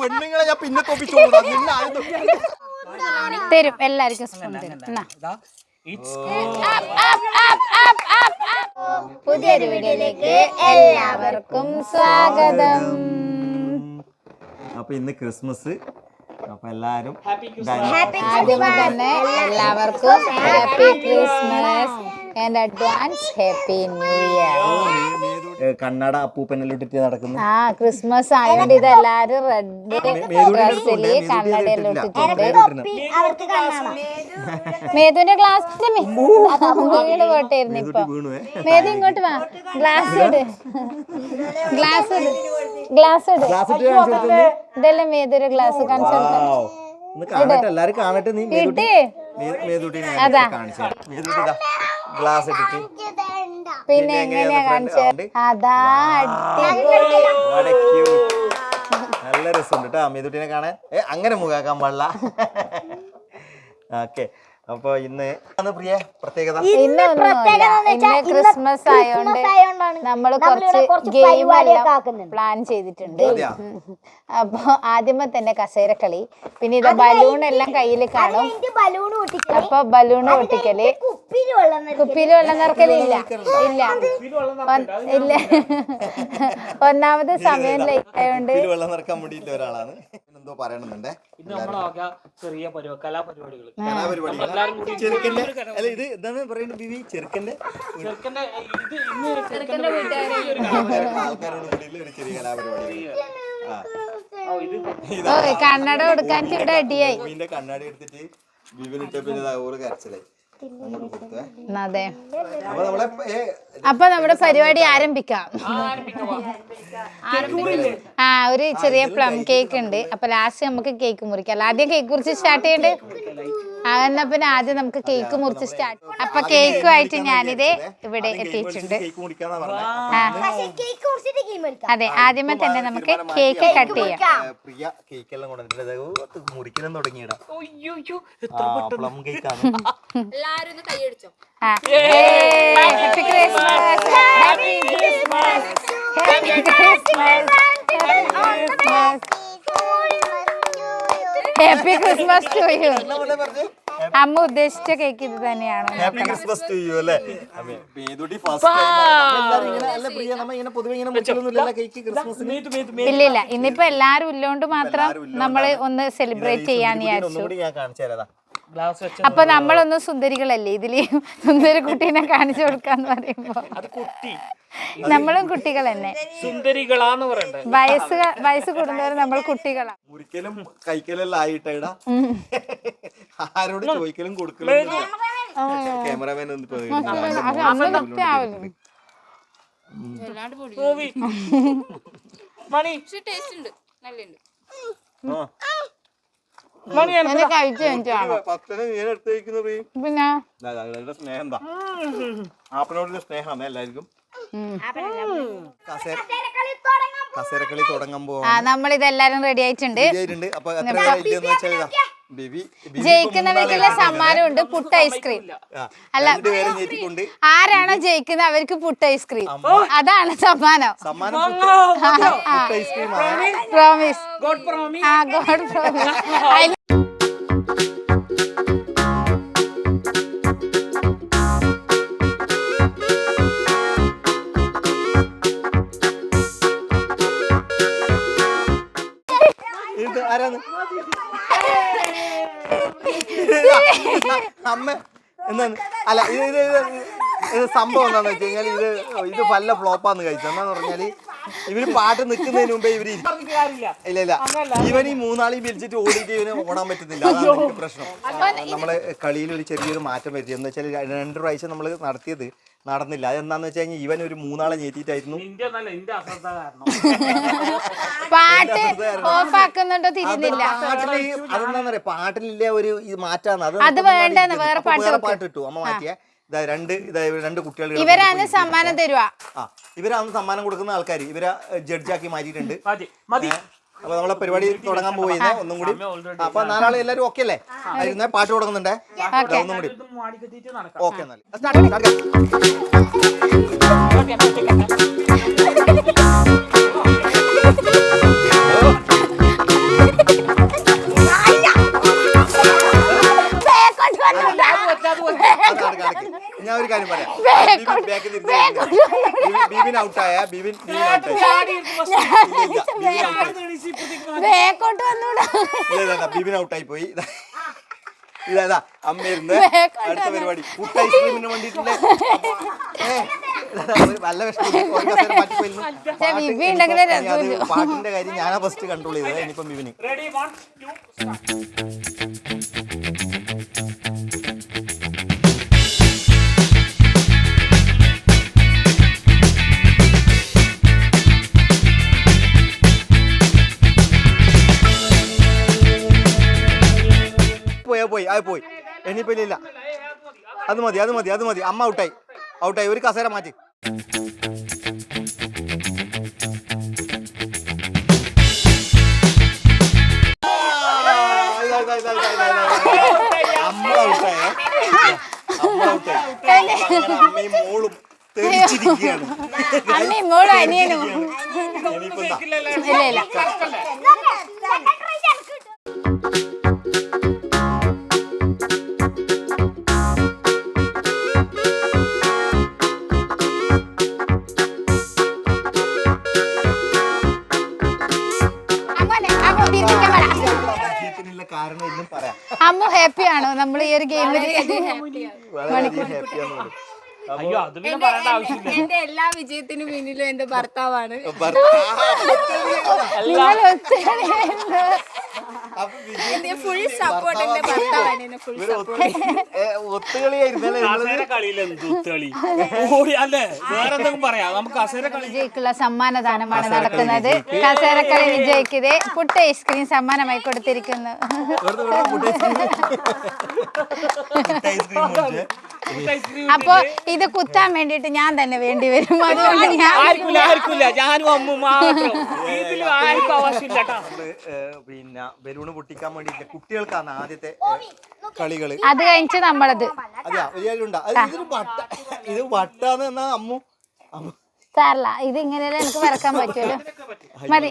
പെണ്ണുങ്ങളെ ഞാൻ പിന്നെ ആദ്യം തരും എല്ലാവർക്കും സ്പൂൺ തരും. പുതിയൊരു വീഡിയോയിലേക്ക് എല്ലാവർക്കും സ്വാഗതം. അപ്പൊ ഇന്ന് ക്രിസ്മസ് അപ്പൊ എല്ലാരും ആദ്യം തന്നെ എല്ലാവർക്കും happy Christmas and advance happy New Year കണ്ണട അപ്പൂപ്പനെല്ലാം ഇട്ടിട്ട് നടക്കുന്നു. ആ ക്രിസ്മസ് ആയതുകൊണ്ട് ഇത് എല്ലാരും റെഡ് ഡ്രസ്സിൽ കണ്ണടയെല്ലാം മേതുവിന്റെ ഗ്ലാസ് വീട് പോട്ടായിരുന്നു ഇപ്പൊ. മേധു ഇങ്ങോട്ട് വാ. ഗ്ലാസ് ഇട്. ഗ്ലാസ് ഇട്. ഗ്ലാസ് ഇട്. ഇതല്ലേ മേതൊരു ഗ്ലാസ് കാണിച്ചു എല്ലാരും കാണട്ടെ നീ അതാ. ഗ്ലാസ് ഇട്ടിട്ട്. പിന്നെ എങ്ങനെയാ കാണിച്ചത് അതാ. നല്ല രസമുണ്ട് കേട്ടോ മേതുട്ടിനെ കാണാൻ. ഏ അങ്ങനെ മുഖാക്കാൻ പാടില്ല. ഓക്കെ. അപ്പൊ ഇന്ന് ആണ് പ്രിയ? പ്രത്യേകത? ഇന്ന് വെച്ചാൽ ഇന്ന് ക്രിസ്മസ് ആയോണ്ട് നമ്മൾ കുറച്ച് ഗെയിം പ്ലാൻ ചെയ്തിട്ടുണ്ട്. അതെയാ? അപ്പൊ ആദ്യമേ തന്നെ കസേരക്കളി പിന്നെ ഇത് ബലൂൺ എല്ലാം കയ്യിൽ കാണും. ബലൂൺ പൊട്ടിക്കൽ അപ്പൊ ബലൂൺ പൊട്ടിക്കൽ കുപ്പിയിൽ വെള്ളം നിറയ്ക്കൽ. കുപ്പിയിൽ വെള്ളം നിറക്കലില്ല ഇല്ല. ഒൻ- ഇല്ല. ഒന്നാമത് സമയം ലൈറ്റ് ആയോണ്ട് ഇതിൽ വെള്ളം നിറക്കാൻ ഒരാളാണ്. എന്തോ പറയണമെന്നുണ്ടേ. ഇത് നമ്മളാകെ ചെറിയ പരിപാടി കലാപരിപാടികൾ കലാപരിപാടി ചെറുക്കന്റെ അല്ല ഇത് എന്താണ് പറയുന്നത് ബിബി ചെറുക്കന്റെ ചെറുക്കന്റെ ഇത് ഇന്ന് ചെറുക്കന്റെ ചെറിയൊരു ആൾക്കാരോട് കൂടിയുള്ള ഒരു ചെറിയ കലാപരിപാടി ആ. ഓ ഇത് ഓ കണ്ണട കൊടുക്കാൻ ഇവിടെ അടിയായി ബിബിന്റെ കണ്ണാടി എടുത്തിട്ട് ബിബിനിട്ട പിന്നെ ഇതാ ഓറ് കരച്ചിലായി. അതെ. അപ്പൊ നമ്മുടെ പരിപാടി ആരംഭിക്കാം. ആ ഒരു ചെറിയ പ്ലം കേക്ക് ഉണ്ട്. അപ്പൊ ലാസ്റ്റ് നമുക്ക് കേക്ക് മുറിക്കാം. ആദ്യം കേക്ക് മുറിച്ച് സ്റ്റാർട്ട് ചെയ്യണ്ടേ. എന്നാ പിന്നെ ആദ്യം നമുക്ക് കേക്ക് മുറിച്ച് സ്റ്റാർട്ട് അപ്പൊ കേക്കുമായിട്ട് ഞാനിത് ഇവിടെ എത്തിയിട്ടുണ്ട്. കേക്ക് കേക്ക് അതെ ആദ്യമേ തന്നെ നമുക്ക് കേക്ക് കട്ട് ചെയ്യാം. പ്രിയ മുറിക്കലും തുടങ്ങിയിടാ. പ്ലം കേക്കാണ് ആ. Happy Christmas happy Christmas happy Christmas happy Christmas to you അമ്മ ഉദ്ദേശിച്ച കേക്ക് ഇത് തന്നെയാണ്. ഹാപ്പി ക്രിസ്മസ് ടു യു അല്ലേ? പേതുടി ഫസ്റ്റ് എല്ലാരും ഇങ്ങനെ അല്ല പ്രിയ നമ്മ ഇങ്ങനെ പൊതുവെ ഇങ്ങനെ മുറിക്കലൊന്നുമില്ല കേക്ക് ക്രിസ്മസിന് മേത്ത് മേത്ത് മേത്ത് ഇല്ല ഇല്ല. ഇന്നിപ്പോ എല്ലാരും ഉള്ളോണ്ട് മാത്രം നമ്മൾ ഒന്ന് സെലിബ്രേറ്റ് ചെയ്യാന്ന് വിചാരിച്ചു. ഗ്ലാസ് വെച്ച അപ്പൊ നമ്മളൊന്ന് സുന്ദരികളല്ലേ? ഇതിൽ സുന്ദരി കുട്ടീനെ കാണിച്ചു കൊടുക്കാന്ന് പറയുമ്പോ. അത് കുട്ടി. നമ്മളും കുട്ടികൾ തന്നെ സുന്ദരികളാന്ന് പറയണ്ടേ? വയസ്സ് വയസ്സ് കൂടുന്നവരെ നമ്മൾ കുട്ടികളാണ് മുറിക്കലും കഴിക്കലെല്ലാം ആയിട്ടാ ആരോട് ചോദിക്കലും കൊടുക്കലും ക്യാമറമാൻ മണി. ആ. ഉണ്ട്. എന്നെ പിന്നെ? സ്നേഹം ആപ്പനോടുള്ള സ്നേഹമാണ് എല്ലാവർക്കും. കസേരക്കളി പോവാണ്. നമ്മളിതെല്ലാരും റെഡി ആയിട്ടുണ്ട്. അപ്പൊ എത്ര വെച്ചാൽ ജയിക്കുന്നവർക്കുള്ള സമ്മാനം ഉണ്ട് പുട്ട് ഐസ്ക്രീം. അല്ല. ആരാണ് ആരാണോ ജയിക്കുന്നത് അവർക്ക് പുട്ട് ഐസ്ക്രീം. അതാണ് സമ്മാനം. സമ്മാനം puttu ice cream promise God promise ആ ഗോഡ് പ്രോമിസ് അമ്മ എന്താണ്? അല്ല ഇത് ഇത് ഇത് ഇത് സംഭവം എന്താന്ന് വെച്ച് കഴിഞ്ഞാൽ ഇത് ഇത് പല ഫ്ലോപ്പാന്ന് കഴിച്ചത് എന്താന്ന് പറഞ്ഞാൽ ഇവർ പാട്ട് നിൽക്കുന്നതിന് മുമ്പേ ഇവർ ഇല്ല ഇല്ല. ഇവൻ ഈ മൂന്നാളെയും വിളിച്ചിട്ട് ഓടിയിട്ട് ഇവന് ഓടാൻ പറ്റുന്നില്ല. അതാണ് എനിക്ക് പ്രശ്നം. നമ്മൾ കളിയിൽ ഒരു ചെറിയൊരു മാറ്റം വരുത്തി. എന്ന് വെച്ചാൽ രണ്ട് പ്രാവശ്യം നമ്മൾ നടത്തിയത് നടന്നില്ല. അതെന്താന്ന് വെച്ച് കഴിഞ്ഞാൽ ഇവൻ ഒരു മൂന്നാളെ ഞെത്തിയിട്ടായിരുന്നു പാട്ട് ഓഫ് ആക്കുന്നുണ്ടോ തിരിയുന്നില്ല. പാട്ടിൽ അതെന്താന്ന് പറയാ പാട്ടിലില്ല ഒരു ഇത് മാറ്റാന്ന്. അത് വേണ്ടെന്ന് വേറെ പാട്ട് വെക്ക്. പാട്ട് ഇട്ടു അമ്മ മാറ്റിയ. ഇതാ രണ്ട് ഇതാ രണ്ട് കുട്ടികൾ ഇവരാണ് സമ്മാനം തരുക ആ ഇവരാണ് സമ്മാനം കൊടുക്കുന്ന ആൾക്കാർ ഇവരെ ജഡ്ജാക്കി മാറ്റിയിട്ടുണ്ട്. മതി അപ്പൊ നമ്മളെ പരിപാടി തുടങ്ങാൻ പോയി ഒന്നും കൂടി അപ്പൊ നാലാളെ എല്ലാരും ഓക്കെ അല്ലേ ഇരുന്നേ പാട്ട് തുടങ്ങുന്നുണ്ടേ ഒന്നും കൂടി ഇത് മാടിക്കെത്തിയിട്ട് നടക്കാം ഓക്കെ എന്നാൽ. ഞാൻ ഒരു കാര്യം പറയാം ബീബിൻ ഔട്ടായ ബീബിൻ ബീബിൻ ഔട്ടായി പോയി അടുത്ത പരിപാടി. പാട്ടിന്റെ കാര്യം ഞാനാ ഫസ്റ്റ് കൺട്രോൾ ചെയ്തത്. ഇനിയിപ്പം ബിബിന്. വൺ പോയി. ആയി പോയി. ഇനിയിപ്പം ഇല്ല അത് മതി അത് മതി അത് മതി. അമ്മ ഔട്ടായി. ഔട്ടായി. ഒരു കസേര മാറ്റി. അമ്മ ഔട്ടായേ. അമ്മ ഔട്ടായി. മോളും അമ്മയും മോളും അനിയനും. ഇല്ല ഇല്ല. ഹാപ്പി ആണോ? നമ്മൾ ഈ ഒരു ഗെയിമിൽ എന്റെ എല്ലാ വിജയത്തിനും പിന്നിലും എന്റെ ഭർത്താവാണ്. നിങ്ങൾ ഫുൾ സപ്പോർട്ട് സമ്മാനദാനമാണ് നടക്കുന്നത്. കസേരക്കളി വിജയിക്കത് പുട്ട് ഐസ്ക്രീം സമ്മാനമായി കൊടുത്തിരിക്കുന്നു. അപ്പൊ ഇത് കുത്താൻ വേണ്ടിട്ട് ഞാൻ തന്നെ വേണ്ടി വരും അതുകൊണ്ട് പിന്നെ ബലൂണ് പൊട്ടിക്കാൻ വേണ്ടിട്ട് കുട്ടികൾക്കാണ് ആദ്യത്തെ കളികൾ അത് കഴിച്ച് നമ്മളത് ഇത് വട്ടാന്ന് അമ്മു സാറില്ല ഇത് ഇങ്ങനെ എനിക്ക് വരക്കാൻ പറ്റുമല്ലോ മതി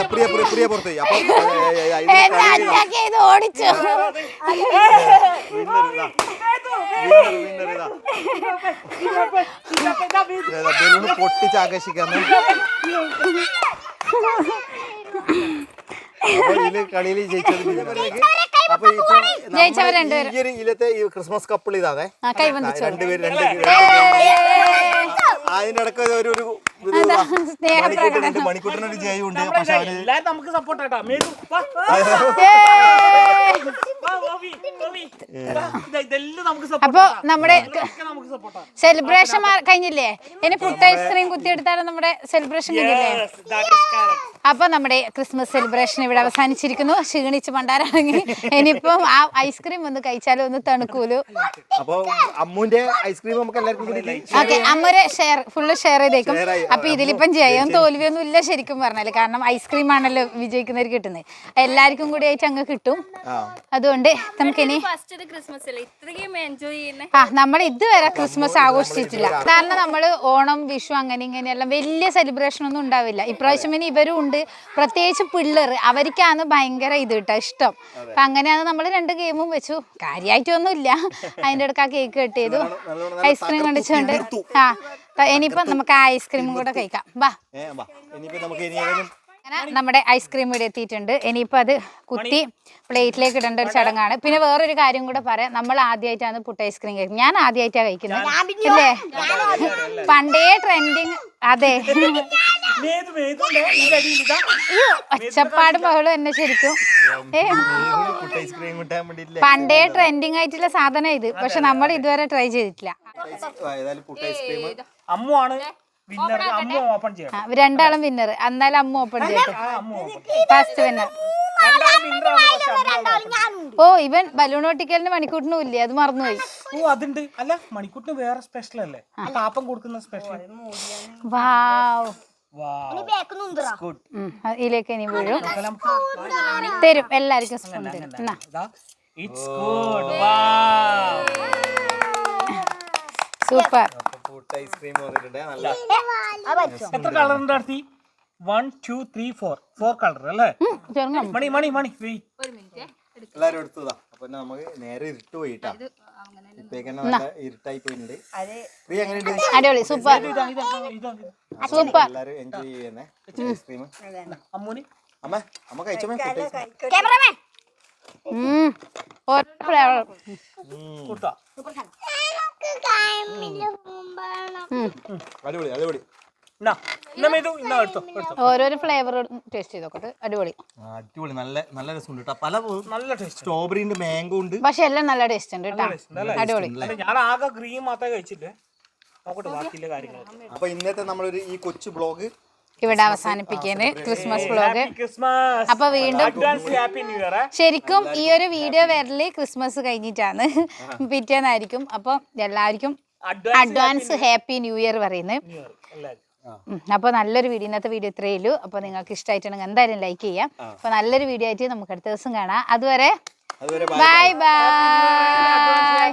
അല്ല പ്രിയ പ്രിയ പ്രിയ പുറത്ത് അപ്പൊ ഓടിച്ചു. പൊട്ടിച്ച് ആകർഷിക്കാന്ന്. കളിയിൽ ജയിച്ചത് അപ്പൊ ഈ ഇലത്തെ ഈ ക്രിസ്മസ് കപ്പിൾ ഇതാണേ. രണ്ടുപേര് രണ്ട് അതിന്റെ ഇടയ്ക്ക് ഒരു ഒരു. മണിക്കൂട്ടനൊരു ജയമുണ്ട് പക്ഷെ അവന് നമുക്ക് സപ്പോർട്ട് ആട്ടാ. അപ്പൊ നമ്മുടെ. സെലിബ്രേഷൻ കഴിഞ്ഞില്ലേ? ഇനി ഫുഡ് ഐസ്ക്രീം കുത്തിയെടുത്താലും നമ്മുടെ സെലിബ്രേഷൻ കഴിഞ്ഞില്ലേ. അപ്പൊ നമ്മുടെ ക്രിസ്മസ് സെലിബ്രേഷൻ ഇവിടെ അവസാനിച്ചിരിക്കുന്നു. ക്ഷീണിച്ച് പണ്ടാരാണെങ്കിൽ ഇനിയിപ്പം ആ ഐസ്ക്രീം ഒന്ന് കഴിച്ചാലും ഒന്ന് തണുക്കൂലു. അപ്പൊ അമ്മുന്റെ ഐസ്ക്രീം നമുക്ക് എല്ലാവർക്കും കൂടി ഓക്കെ അമ്മൂരെ ഷെയർ ഫുള്ള് ഷെയർ ചെയ്തേക്കും. അപ്പൊ ഇതിലിപ്പം ജയം തോൽവിയൊന്നും ഇല്ല ശരിക്കും പറഞ്ഞാൽ. കാരണം ഐസ്ക്രീം ആണല്ലോ വിജയിക്കുന്നവർ കിട്ടുന്നത് എല്ലാവർക്കും കൂടി ആയിട്ട് അങ്ങ് കിട്ടും. ആ. അതുകൊണ്ട് നമുക്കിനി ഫസ്റ്റ് ക്രിസ്മസ് അല്ലേ? ഇത്രയും എൻജോയ് ചെയ്യുന്ന. ആ നമ്മൾ ഇതുവരെ ക്രിസ്മസ് ആഘോഷിച്ചിട്ടില്ല. കാരണം നമ്മൾ ഓണം വിഷു അങ്ങനെ ഇങ്ങനെയെല്ലാം വലിയ സെലിബ്രേഷൻ ഒന്നും ഉണ്ടാവില്ല. ഇപ്രാവശ്യം ഇനി ഇവരും ഉണ്ട്. പ്രത്യേകിച്ച് പിള്ളേർ അവർക്കാണ് ഭയങ്കര ഇത് കേട്ടോ ഇഷ്ടം. അപ്പൊ അങ്ങനെയാണ് നമ്മൾ രണ്ട് ഗെയിമും വെച്ചു. കാര്യമായിട്ടൊന്നും ഇല്ല അതിന്റെ ഇടയ്ക്ക് ആ കേക്ക് കട്ട് ചെയ്തു. ഐസ്ക്രീം കണ്ടിച്ചുകൊണ്ട് ആ ഇനിയിപ്പം നമുക്ക് ആ ഐസ്ക്രീമും കൂടെ കഴിക്കാം. വാ. അങ്ങനെ നമ്മുടെ ഐസ്ക്രീം ഇവിടെ എത്തിയിട്ടുണ്ട് ഇനിയിപ്പോൾ അത് കുത്തി പ്ലേറ്റിലേക്ക് ഇടേണ്ട ഒരു ചടങ്ങാണ് പിന്നെ വേറൊരു കാര്യം കൂടെ പറയാം നമ്മൾ ആദ്യമായിട്ടാണ് പുട്ട് ഐസ്ക്രീം കഴിക്കുന്നത് ഞാൻ ആദ്യമായിട്ടാണ് കഴിക്കുന്നത് അല്ലേ പണ്ടേ ട്രെൻഡിങ് അതെ ഒച്ചപ്പാട് ബഹളം എന്നെ ശരിക്കും പണ്ടേ ട്രെൻഡിങ് ആയിട്ടുള്ള സാധനം ഇത് പക്ഷെ നമ്മൾ ഇതുവരെ ട്രൈ ചെയ്തിട്ടില്ല ഏതായാലും വിന്നർ അമ്മ ഓപ്പൺ ചെയ്യണം രണ്ടാളും വിന്നർ എന്നാലും അമ്മ ഓപ്പൺ ഫസ്റ്റ് വിന്നർ. ഓ ഇവൻ ബലൂൺ ഒട്ടിക്കലിന് മണിക്കൂട്ടിനും ഇല്ലേ അത് മറന്നുപോയി. ഓ അതുണ്ട്. അല്ല മണിക്കൂട്ടിന് വേറെ സ്പെഷ്യൽ അല്ലേ? പാപ്പം കൊടുക്കുന്ന സ്പെഷ്യൽ വാവ്. ഇതിലേക്ക് ഇനി വീഴും. തരും എല്ലാവർക്കും സ്പൂൺ തരും. സൂപ്പർ പുട്ട് ഐസ്ക്രീം വന്നിട്ടുണ്ട്. നല്ല എത്ര കളർ ഉണ്ട് അടുത്ത് one two three four four colour അല്ലേ? മണി മണി മണി. എല്ലാരും എടുത്തതാ. അപ്പൊ നമുക്ക് നേരെ ഇരുട്ട് പോയിട്ടാ. ഇപ്പേക്കന്നെ നല്ല ഇരുട്ടായി പോയിട്ടുണ്ട്. പ്രിയ എങ്ങനെയുണ്ട്? സൂപ്പർ. സൂപ്പർ. എല്ലാരും എൻജോയ് ചെയ്യുന്നേ. ഐസ്ക്രീം അമ്മൂന്? അമ്മ അമ്മ കഴിച്ചോ ക്യാമറമാൻ ഓരോ ഫ്ലേവർ. കൊടുത്താ. അടിപൊളി അടിപൊളി. ഓരോരോ ഫ്ലേവർ ടേസ്റ്റ് ചെയ്ത് നോക്കട്ടെ. അടിപൊളി. അടിപൊളി നല്ല നല്ല രസമുണ്ട് കേട്ടോ പല നല്ല ടേസ്റ്റ് സ്ട്രോബെറി ഉണ്ട് മാംഗോ ഉണ്ട്. പക്ഷെ എല്ലാം നല്ല ടേസ്റ്റ് ഉണ്ട് കേട്ടോ അടിപൊളി. ഞാൻ ആകെ ഗ്രീൻ മാത്രമേ കഴിച്ചില്ലേ നോക്കട്ടെ ബാക്കിയുള്ള കാര്യങ്ങൾ അപ്പൊ ഇന്നത്തെ നമ്മളൊരു ഈ കൊച്ചു ബ്ലോഗ് ഇവിടെ അവസാനിപ്പിക്കുന്നത് ക്രിസ്മസ് ബ്ലോഗ് ക്രിസ്മസ് അപ്പൊ വീണ്ടും അഡ്വാൻസ് ഹാപ്പി ന്യൂ ഇയർ ശരിക്കും ഈ ഒരു വീഡിയോ വരൽ ക്രിസ്മസ് കഴിഞ്ഞിട്ടാണ്. പിറ്റേന്നായിരിക്കും. അപ്പം എല്ലാവർക്കും അഡ്വാൻസ് ഹാപ്പി ന്യൂ ഇയർ പറയുന്നത് അപ്പൊ അപ്പോൾ നല്ലൊരു വീഡിയോ ഇന്നത്തെ വീഡിയോ ഇത്രയേ ഉള്ളൂ. അപ്പോൾ നിങ്ങൾക്ക് ഇഷ്ടമായിട്ടുണ്ടെങ്കിൽ എന്തായാലും ലൈക്ക് ചെയ്യാം. അപ്പോൾ നല്ലൊരു വീഡിയോ ആയിട്ട് നമുക്ക് അടുത്ത ദിവസം കാണാം. അതുവരെ അതുവരെ ബൈ ബൈ